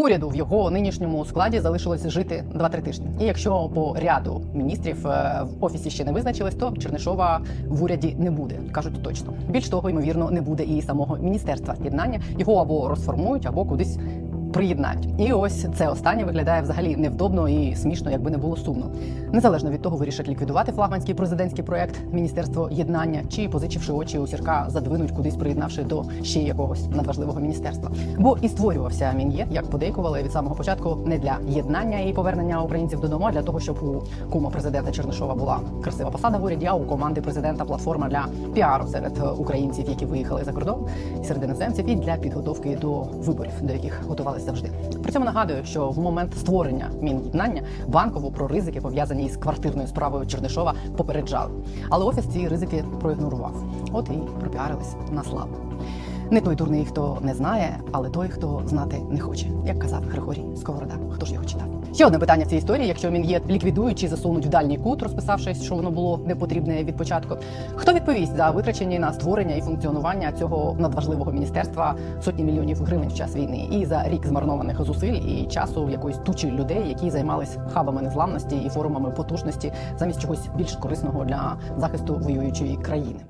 Уряду в його нинішньому складі залишилося жити 2-3 тижні. І якщо по ряду міністрів е, в офісі ще не визначились, то Чернишова в уряді не буде, кажуть точно. Більш того, ймовірно, не буде і самого міністерства єднання. Його або розформують, або кудись приєднають. І ось це останнє виглядає взагалі невдобно і смішно, якби не було сумно. Незалежно від того, вирішать ліквідувати флагманський президентський проект Міністерство єднання чи позичивши очі у сірка, задвинуть кудись, приєднавши до ще якогось надважливого міністерства. Бо і створювався мін'єд, як подейкували від самого початку, не для єднання і повернення українців додому, а для того, щоб у кума президента Чернишова була красива посада в уряді, а у команди президента платформа для піару серед е, українців, які виїхали за кордон, серед іноземців, і для підготовки до виборів, до яких готувалися завжди. При цьому нагадую, що в момент створення мін'єднання банкову про ризики пов'язані із квартирною справою Чернишова попереджали. Але офіс ці ризики проігнорував. От і пропіарились на славу. Не той дурний, хто не знає, але той, хто знати не хоче, як казав Григорій Сковорода. Хто ж його читав? Ще одне питання в цій історії: якщо Мін'єд ліквідують чи засунуть в дальній кут, розписавшись, що воно було непотрібне від початку. Хто відповість за витрачені на створення і функціонування цього надважливого міністерства сотні мільйонів гривень в час війни і за рік змарнованих зусиль і часу якоїсь тучі людей, які займались хабами незламності і форумами потужності замість чогось більш корисного для захисту воюючої країни?